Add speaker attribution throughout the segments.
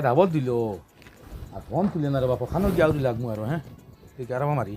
Speaker 1: বেটায় দাবত দিল। আর ফোন তুলে না রে বাপ খানো গিয়া লাগমু আর হ্যাঁ? তুই কেরামা মারি?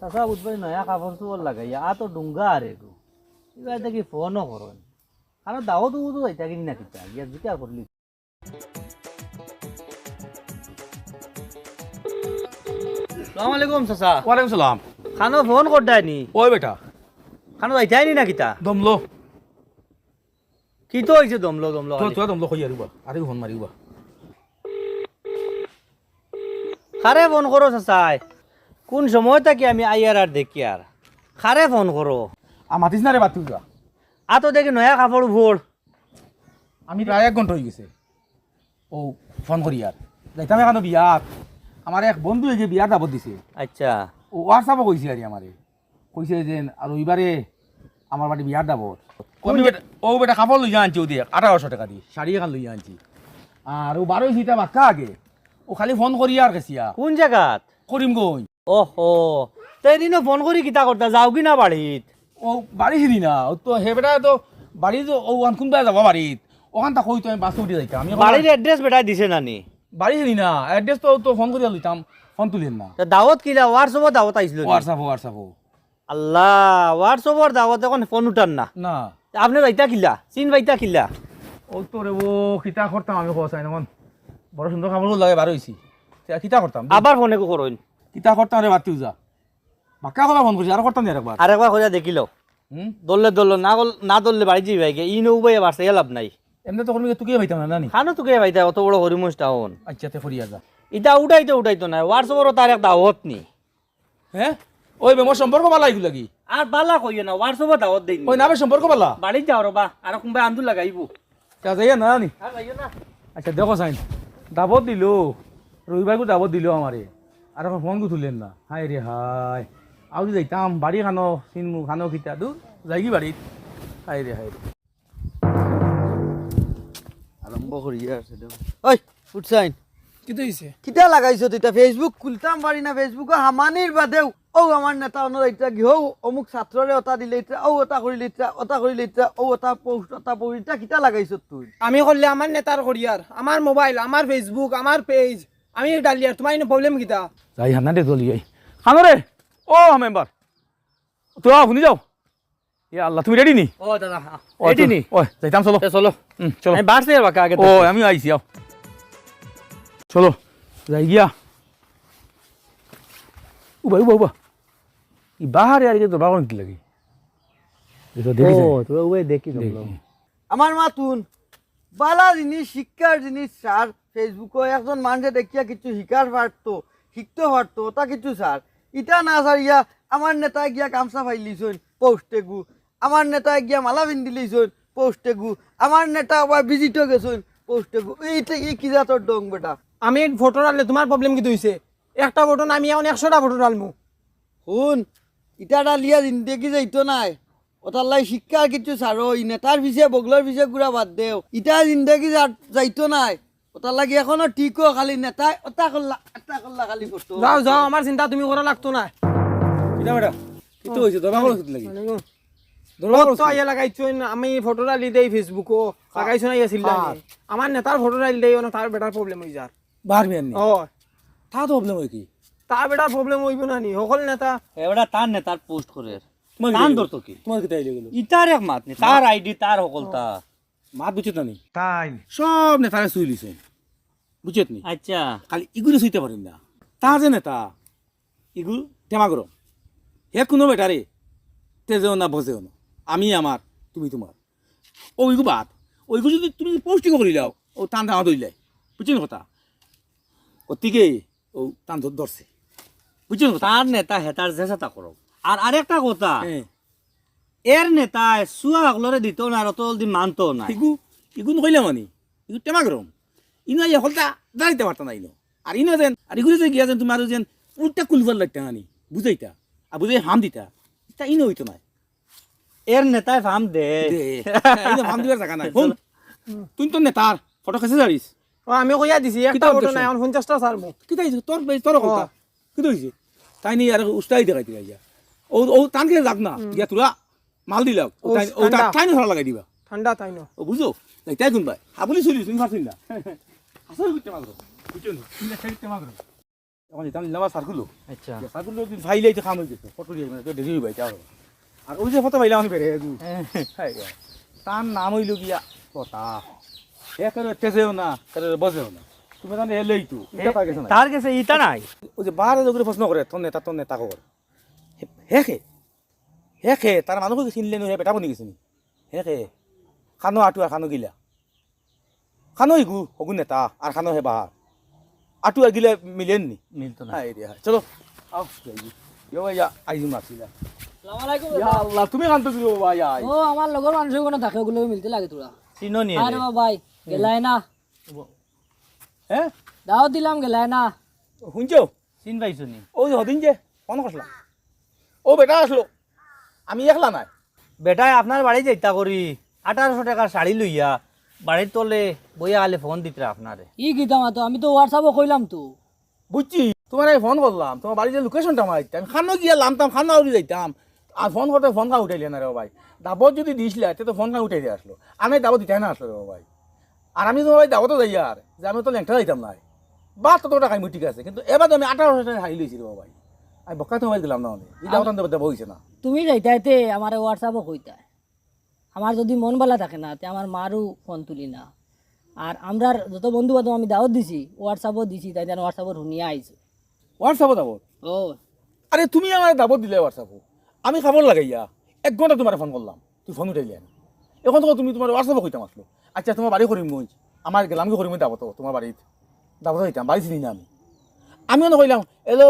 Speaker 2: চাচা, বুঝবাই নয়া কাপড় চোপড় লাগাই আ তো ডুঙ্গা আরে গো এবার দেখি ফোনও করন আর দাও তো যাইতা কিনি না কিতা গিয়া জিকা করলি সালাম আলাইকুম চাচা।
Speaker 1: ওয়ালাইকুম সালাম।
Speaker 2: খানো ফোন করদাই নি?
Speaker 1: ওই বেটা।
Speaker 2: খানো যাইতাই নি না কিতা?
Speaker 1: দমলো।
Speaker 2: কি তো হইছে দমলো দমলো
Speaker 1: তো তো দমলো কই আরিবা আরে ফোন মারিবা
Speaker 2: খারে ফোন করো চাচাই? কোন সময় থাকি আমি আইয়ার আর দেখি আর খারে ফোন করো
Speaker 1: আর মাতিস না রে বাতি যা।
Speaker 2: আ তো দেখি নয়া কাপড় ভোর
Speaker 1: আমি প্রায় এক ঘণ্টা হয়ে গেছে। ও ফোন করি আর যাইতাম এখানে বিয়াত। আমার এক বন্ধু যে বিয়ার দাবত দিছে।
Speaker 2: আচ্ছা।
Speaker 1: ও হোয়াটসআপও কইছে আর আমারে। কইছে যে আর ওইবারে আমার বাড়ি বিয়ার দাবত। ও বেটা কাপড় লইয়া আনছি ও দিয়ে আঠারোশো টাকা দিয়ে শাড়ি এখান লইয়া আনছি। আর ও বারোই সিটা বাক্কা আগে। ও খালি ফোন করি আর গেছিয়া
Speaker 2: কোন জায়গাত?
Speaker 1: করিম গই
Speaker 2: ওহো তাই দিনও ফোন করি কিতা করতা যাও কি না বাড়িত?
Speaker 1: ও বাড়ি চিনি না ও তো হে বেটা তো বাড়ি তো ও আন কোনবা যাব বাড়িত। ওখান তা কই তো আমি বাসে উঠে যাইতাম। আমি
Speaker 2: বাড়ির এড্রেস বেটা দিছে নানি।
Speaker 1: বাড়ি চিনি না অ্যাড্রেস তো তো ফোন করিয়া লইতাম। ফোন তুলেন না।
Speaker 2: দাওয়াত কিলা হোয়াটসঅ্যাপত দাওয়াত আইছিল?
Speaker 1: হোয়াটসঅ্যাপ হোয়াটসঅ্যাপ
Speaker 2: আল্লাহ হোয়াটসঅ্যাপর দাওয়াত এখন ফোন উঠান না।
Speaker 1: না।
Speaker 2: আপনি বাইতা কিলা চিন বাইতা কিলা
Speaker 1: ও তো রে ও কিতা করতাম আমি কোসাই নখন বড় সুন্দর কামড় লাগে বার হইছি। তা কিতা করতাম।
Speaker 2: আবার ফোনে করইন
Speaker 1: কিতা করতাম রে বাতি যা বাক্কা কথা ফোন করছি আর করতাম নি একবার
Speaker 2: আর একবার কইয়া দেখিল। দললে দললো না না দললে বাড়ি যাবি ভাইকে ই নৌবাই বাড়ছে লাভ নাই।
Speaker 1: এমনি তো কোনো তুকে পাইতাম না নানি?
Speaker 2: খানো তোকে ভাইতা অত বড় হরিমুজ টাউন
Speaker 1: আচ্ছা তে ফরিয়া যা।
Speaker 2: ইটা উঠাইতো উঠাইতো না হোয়াটসঅ্যাপরও তার এক দাওয়াত নি
Speaker 1: হ্যাঁ ওই বে মোর সম্পর্ক বালা এগুলো কি?
Speaker 2: আর বালা কইও না হোয়াটসঅ্যাপত দাওয়াত দেই
Speaker 1: ওই নামে সম্পর্ক বালা
Speaker 2: বাড়ি যাও রবা আর কোনবা আন্দু লাগাইবো।
Speaker 1: তা যাইয়া না নানি?
Speaker 2: আর যাইও না।
Speaker 1: আচ্ছা দেখো সাইন দাবত দিল রবিবারকে দাবত দিল আমারে। আর এখন ফোন তুলেন না। হাই রে হাই আউ যাইতাম বাড়ি খানো চিনমু খানো কিতা দূর যাই কি বাড়িত। হাই রে হাই রে।
Speaker 3: আরম্ভ করিয়া আছে ওই ফুটসাইন
Speaker 1: কিতো হইছে?
Speaker 3: কিতা লাগাইছো তুইটা ফেসবুক খুলতাম পারি না ফেসবুকে হামানির বাদেও। ও আমার নেতা অন্য ইটা গিহ অমুক ছাত্ররে ওটা দিলে ইটা ও ওটা করিলে ইটা ওটা করিলে ইটা ও ওটা পোস্ট ওটা পোস্ট ইটা কিতা লাগাইছো তুই?
Speaker 4: আমি করলে আমার নেতার করিয়ার আমার মোবাইল আমার ফেসবুক আমার পেজ আমি ডালিয়ার তোমার এনে প্রবলেম কিতা?
Speaker 1: যাই হান্না দে দলি যাই খানো রে ও মেম্বার তো শুনি যাও। ইয়া আল্লাহ তুমি রেডি নি?
Speaker 2: ও দাদা
Speaker 1: ও,
Speaker 2: নি?
Speaker 1: ওই যাইতাম চলো।
Speaker 2: চলো
Speaker 1: চলো।
Speaker 2: আমি বাড়ছে আর বাকা আগে
Speaker 1: ও আমি আইছি আও। চলো যাই গিয়া। উবা উবা উবা। ই বাহারে আর তো বাগন কি লাগে? দেখো দেখি
Speaker 2: ও তুই ওই দেখি
Speaker 1: দেখি।
Speaker 3: আমার মাতুন বালা জিনিস শিক্ষার জিনিস স্যার ফেসবুকে একজন মানুষে দেখিয়া কিছু শিকার পারতো শিখতে পারতো ওটা কিছু স্যার ইটা না স্যার ইয়া আমার নেতায় গিয়া গামছা ফাইলিছইন পোস্টে গু। আমার নেতা গিয়া মালা পিন্ধি লইছইন পোস্টে গু। আমার নেতা আবার ভিজিটও গেছইন পোস্টে গু। এইটা এই কি জাতর ডং বেটা?
Speaker 4: আমি ভোটর আনলে তোমার প্রবলেম কি হইছে একটা ভোটর আমি এখন একশোটা ভোটর আনমু
Speaker 3: শুন ইটাটা লিয়া জিন্দেগি যাইতো নাই। ওটার শিক্ষা কিছু ছাড়ো ই নেতার পিছে বগলোর পিছে ঘুরা বাদ দেও। ইটা জিন্দেগি যাইতো নাই। ওটার লাগি এখনও ঠিকও খালি নেতাই ওটা করলা এটা করলা খালি করতো
Speaker 4: যাও যাও আমার চিন্তা তুমি করা লাগতো না।
Speaker 1: তো বাগন কি লাগে
Speaker 4: আইয়া লাগাইছো আমি ফটোটা আলি দেই ফেসবুকও লাগাইছো না ইয়া চিল্লা আমার নেতার ফটোটা আলি দেই না তার বেটার প্রবলেম হয়ে যার
Speaker 1: বাহার বিয়ান নি?
Speaker 4: ও
Speaker 1: তা তো প্রবলেম হয় কি?
Speaker 4: তার বেটার প্রবলেম হইব না নি সকল নেতা।
Speaker 2: এবারে তার নে তার পোস্ট করে
Speaker 1: তোমার
Speaker 2: টান ধরতো কি?
Speaker 1: তোমার গেল?
Speaker 2: ইটার এক মাত নি। তার আইডি তার সকল তা
Speaker 1: মাত বুঝিত না? নি তাই সব নেতারে বুঝিত নি?
Speaker 2: আচ্ছা।
Speaker 1: খালি ইগুলো শুইতে পারেন না। তা যে নেতা ইগুল টেমা করো হে কোনো বেটারে তেজেও না বসেও না। আমি আমার তুমি তোমার। ও ইগু বাদ ওইগু যদি তুমি পোস্টিং করে লাও ও টান টানা ধরিলাই বুঝছেন কথা? অতিকে ও টান ধর- ধরছে। বুঝছেন কথা?
Speaker 2: তার নেতা হেতার জেসাতা করো আর আরেকটা কথা
Speaker 1: হ্যাঁ।
Speaker 2: এর নেতা সুয়া সকলরে দিত না আর অত জলদি মানতো না।
Speaker 1: ইগু ইগু নকইলে মানে ইগু টেমা গরম ইনো ইয়া হলতা দাঁড়াইতে পারতা না ইনো। আর ইনো যেন আর ইগুলো যে গিয়া যেন তুমি আরও যেন উল্টা কুলবার লাগতা আনি বুঝাইতা আর বুঝাই হাম দিতা। তা ইনো হইতো না
Speaker 2: এর নেতায় ফাম দে।
Speaker 1: দে, দিবার জায়গা নাই। শুন তুই তো নেতার ফটো খেসে যারিস
Speaker 4: ও আমি কইয়া দিছি একটা ফটো নাই এখন পঞ্চাশটা ছাড়বো
Speaker 1: কিতা হয়েছে তোর তোর কথা। কিতা হয়েছে তাই নিয়ে আর উস্তাই দেখাইতে গিয়া ও ও টানকে যাক না? গিয়া তোরা মাল দিলাম ও তাই- ও
Speaker 4: ঠান্ডা।
Speaker 1: টাইনি ধরা লাগাই দিবা।
Speaker 4: ঠান্ডা তাই ন।
Speaker 1: ও বুঝো তাই তাই কোন ভাই হাবুলি চলি তুমি পারছিস না? আসলে করতে মাত্র বুঝছ না। তুমি খেলতে মাত্র এখন এটা নিলাম সার্কুলো
Speaker 2: আচ্ছা।
Speaker 1: সার্কুলো দিন ফাইলে তো খাম হয়ে যেত ফটো দিয়ে মানে তো দেরি হয়ে যাই আর ওই যে ফটো পাইলাম আমি বেড়ে। হাই রে। তার নাম হইল গিয়া কথা একেবারে তেজেও না একেবারে বজেও না। তুমি জানো এলেই তো
Speaker 2: তার কাছে ইটা নাই।
Speaker 1: ওই যে বারে যোগরে প্রশ্ন করে তোর নেতা তোর নেতা খবর। হে খে হে খে তার মানুষকে চিনলে হে বেটা বনি গেছে নি? হে খে খানো আটু আর খানো গিলা। খানো ইগু হগু নেতা আর খানো হে বাহার। আটু আর গিলা মিলেন নি?
Speaker 2: মিলতো না।
Speaker 1: হ্যাঁ চলো আও ইয়া আইজু মাছিলা আল্লাহ তুমি কান্ত দিও ইয়া
Speaker 5: ও আমার লগর মানুষ কোনো থাকে ওগুলো মিলতে লাগে তোরা
Speaker 2: চিনো নি
Speaker 5: আরে ভাই গেলাই না।
Speaker 1: হ্যাঁ
Speaker 5: দাওয়াত দিলাম গেলাই না।
Speaker 1: শুনছো?
Speaker 2: চিন পাইছো নি?
Speaker 1: ওই হদিন যে ফোন করছিলাম ও বেটা আসলো আমি একলা নাই।
Speaker 2: বেটাই আপনার বাড়ি যাইতা করি আঠারোশো টাকার শাড়ি লইয়া বাড়ির তলে বইয়া আলে ফোন দিতে আপনারে
Speaker 5: ই গীতা মাতো আমি তো? হোয়াটসঅ্যাপে কইলাম তো।
Speaker 1: বুঝছি। তোমার ফোন করলাম তোমার বাড়ির যে লোকেশনটা আমার দিতাম খানো গিয়ে লামতাম খানো উঠে যাইতাম। আর ফোন করতে ফোন কা উঠাইলে না রে ভাই? দাবত যদি দিছিলে তো ফোন কা উঠাই দিয়ে আসলো। আমি দাবত দিতে না আসলো রে ভাই। আর আমি তোমার ভাই দাবতও যাই আর যে আমি তো ল্যাংটা যাইতাম নাই বা তো টাকা আমি ঠিক আছে কিন্তু এবার তো আমি আঠারোশো টাকা হারি লইছি রে ভাই। আমি বকা তোমার দিলাম না অনেক। এই দাবত দেবো হয়েছে না।
Speaker 5: তুমি যাইতাইতে আমার হোয়াটসঅ্যাপে কইতাই আমার যদি মন ভালো থাকে না তে আমার মারও ফোন তুলি না। আর আমরার যত বন্ধু বান্ধব আমি দাওয়াত দিছি হোয়াটসঅ্যাপও দিছি তাই যেন হোয়াটসঅ্যাপে শুনিয়ে আইছে।
Speaker 1: হোয়াটসঅ্যাপে দাবত
Speaker 5: ও।
Speaker 1: আরে তুমি আমার দাবত দিলে হোয়াটসঅ্যাপে আমি খাবার লাগাইয়া এক ঘণ্টা তোমার ফোন করলাম। তুই ফোন উঠাইলে না। এখন তো তুমি তোমার হোয়াটসঅ্যাপে কইতাম আসলো। আচ্ছা তোমার বাড়ি করিম মই আমার গেলাম কি করিম দাবত? তোমার বাড়িত। দাবত হইতাম বাড়ি চিনি না আমি। আমিও না কইলাম এলো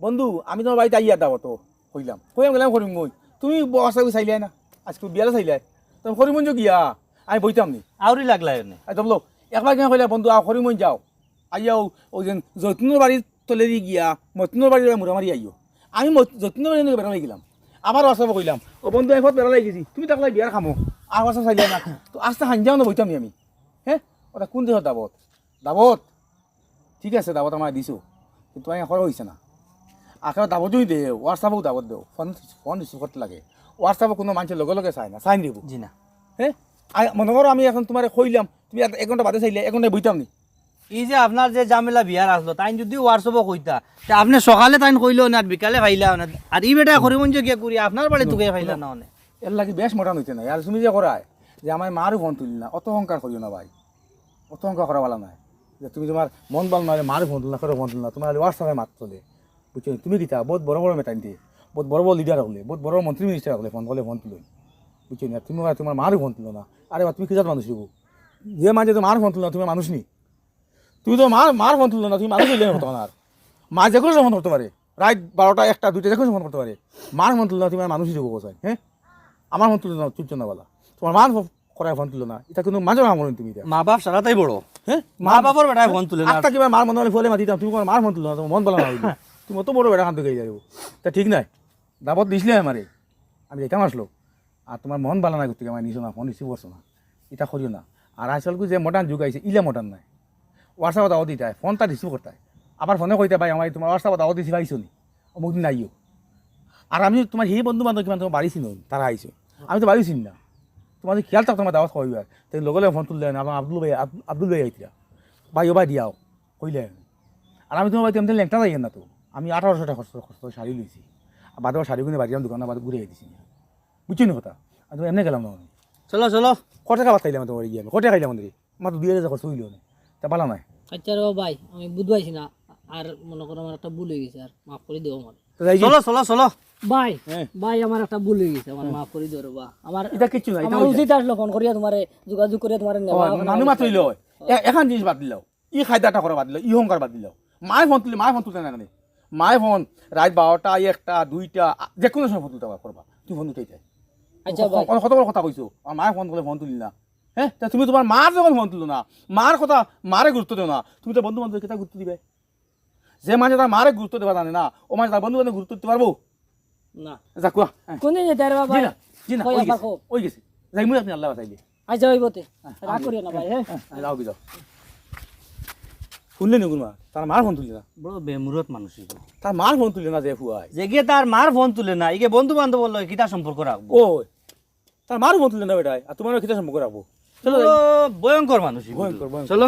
Speaker 1: বন্ধু আমি তোমার বাড়িতে আইয়া দাবত। কইলাম কইলাম গেলাম করিম মই তুমি হোয়াটসঅ্যাপে চাইলে না? আজকে বিয়ালে চাইলে তুমি করিম যে গিয়া আমি বইতাম নি।
Speaker 2: আউরি লাগলা এনে।
Speaker 1: আর তবলো একবার কেন কইলা বন্ধু আ করিম যাও। আইয়াও ওই যে যতীনের বাড়ির তলে দিয়ে গিয়া মতিনের বাড়ির মুড়ামারি আইও। আমি যতীনের বাড়ি বেড়া লাগিলাম আবার হোয়াটসঅ্যাপে কইলাম। ও বন্ধু আমি বেড়া লাগিছি তুমি তাকলাই বিয়ার খামো। আর হোয়াটসঅ্যাপ চাইলে না। তো আস্তে হাঞ্জাও না বইতাম আমি? হ্যাঁ ওটা কোন দেহত দাবত? দাবত? ঠিক আছে দাবত আমার দিছো। কিন্তু আমি এখন হয়েছে না। আখের দাবত যদি দে হোয়াটসঅ্যাপেও দাবত দেও। ফোন ফোন রিসিভ করতে লাগে। হোয়াটসঅ্যাপে কোনো মানুষের লগে লগে চায় না। চাই দিব
Speaker 2: জি না।
Speaker 1: হ্যাঁ মনে করো আমি এখন তোমার কইলাম তুমি এক- এক ঘণ্টা বাদে চাইলে এক ঘন্টায় বইতাম নি?
Speaker 2: এই যে আপনার যে জামেলা বিয়ার আসলো তাই যদি হোয়াটসঅ্যাপে কইতা তা আপনি সকালে তাই কইলো না, বিকালে ফাইলা না আর এই বেটা করিমঞ্জ গিয়া করি আপনার বাড়ি তুকে ফাইলা না অনেক
Speaker 1: এর লাগে বেশ মোটা হইতে নাই। আর তুমি যে করায় যে আমার মারও ফোন তুলি না, অত অহংকার করিও না ভাই। অত অহংকার করা বলা নাই। যে তুমি তোমার মন বল না মারও ফোন তুল না করে ফোন তুল না তোমার হোয়াটসঅ্যাপে মাত চলে বুঝছ তুমি কিতা, বহুত বড় বড় মেটাইন দিয়ে বহুত বড় বড় লিডার হলে, বহুত বড় মন্ত্রী মিনিস্টার হলে ফোন করলে ফোন তুলো। বুঝছ না তুমি তোমার মারও ফোন তুলো না। আরে তুমি কিজাত মানুষ যে মাঝে তো মার ফোন তুলো না তুমি মানুষ নি? তুমি তো মার মার ফোন তুলো না তুমি মানুষ হইলে হতো আর। মা যে কোনো ফোন করতে পারে। রাত বারোটা একটা দুইটা যে কোনো ফোন করতে পারে। মার ফোন তুলো না তুমি মানুষই দেবো কোথায় হ্যাঁ? আমার ফোন তুলো না তুলছো না বলা। তোমার মার করায় ফোন তুলো না। এটা কিন্তু মাঝে মামুন তুমি
Speaker 2: মা বাপ সারাটাই বড়।
Speaker 1: হ্যাঁ?
Speaker 2: মা বাবার বেটায় ফোন তুলে না।
Speaker 1: কিবা মার মনে ফলে মাতিতাম তুমি তোমার মার ফোন তুলো না তোমার মন বলা না তুমি অত বড় বেড়া খান থেকে যাব তা ঠিক নাই। দাবত দিছিলে আমারে। আমি যেতাম আসলো। আর তোমার মন বালা নাই গতিকে আমার নিছো না ফোন রিসিভ করছ না। এটা করিও না। আর আজকালকে যে মডার্ন যুগ আইছে ইলা মডার্ন নাই। হোয়াটসঅ্যাপত দাওয়াত দিতাই ফোনটা রিসিভ করতাই আবার ফোনে কইতে ভাই আমার তোমার হোয়াটসঅ্যাপত দাওয়াত দিছি পাইছো নি অমুক দিন আইও আর আমি তোমার সেই বন্ধু বান্ধব কিমান তোমার বাড়ি চিনো তারা আইছো আমি তো বাড়ি চিনি না তোমার যে খেয়াল থাকতো তোমার দাওয়াত খাওয়াই আর তাই লগে লগে ফোন তুললে না আমার আব্দুল ভাই আব্দুল ভাই আইতিরা ভাই ও ভাই দিয়াও কইলে আর আমি তোমার বাড়িতে এমনি ল্যাংটা যাই না তো আমি আঠারোশো টাকা খরচ খরচ শাড়ি লইছি আর বাদে শাড়ি কিনে বাড়ি দোকানে বাদে ঘুরে দিছি। বুঝছি না কথা? আর তুমি এমনি গেলাম না
Speaker 2: চলো চলো।
Speaker 1: কত টাকা বাদ খাইলাম তোমার গিয়ে আমি কত টাকা খাইলাম আমাদের মাত্র দুই হাজার খরচ হইল না তা পালা নাই?
Speaker 5: আচ্ছা রে ভাই আমি বুঝবাইছি না আর মনে করো আমার একটা ভুল হয়ে গেছে আর মাফ করে দেবো আমার।
Speaker 2: চলো চলো চলো।
Speaker 5: ভাই
Speaker 1: হ্যাঁ।
Speaker 5: ভাই আমার একটা ভুল হয়ে গেছে আমার মাফ করে দিও বা আমার
Speaker 1: এটা কিচ্ছু নাই
Speaker 5: আমার উচিত আসলো ফোন করিয়া তোমারে যোগাযোগ করিয়া তোমারে নেওয়া
Speaker 1: মাত্র হইল এখন জিনিস বাদ দিল ই খাইদাটা করা বাদ দিল ই অহংকার বাদ দিল মায়ে ফোন তুলি মায়ে ফোন তুলতে না কেন? মায়ে ফোন রাত বারোটা একটা দুইটা যে কোনো সময় ফোন তুলতে করবা। তুমি ফোন উঠাই যায়।
Speaker 5: আচ্ছা
Speaker 1: কত বড় কথা কইছো? আর মায়ের ফোন করলে ফোন তুলি না। হ্যাঁ? তা তুমি তোমার মার যখন ফোন তুলো না মার কথা মারে গুরুত্ব দেও না তুমি তো বন্ধু বান্ধব কেটা গুরুত্ব দিবে। যে মাঝে তার মারে গুরুত্ব দেবা জানে না ও মাঝে তার বন্ধু বান্ধব গুরুত্ব দিতে পারব?
Speaker 5: না।
Speaker 1: যা কুয়া হ্যাঁ।
Speaker 5: কোনদিন যেতে রে বা
Speaker 1: জি না জি না ওই গেছে ওই গেছে। যাই মুই আপনি আল্লাহ বাঁচাইলে
Speaker 5: হইবতে রাগ করিও না ভাই হ্যাঁ।
Speaker 1: হ্যাঁ যাও কি যাও শুনলে নি তার মার ফোন তুলি না?
Speaker 2: বড় বেমুরত মানুষ এগো।
Speaker 1: তার মার ফোন তুলি না যে ফুয়াই
Speaker 2: যে গিয়ে তার মার ফোন তুলে না ইগে বন্ধু বান্ধব লয় কিতা সম্পর্ক রাখব?
Speaker 1: ও তার মার ফোন তুলি না বেটাই আর তোমার কিতা সম্পর্ক রাখব?
Speaker 2: ভয়ঙ্কর মানুষ
Speaker 1: চলো।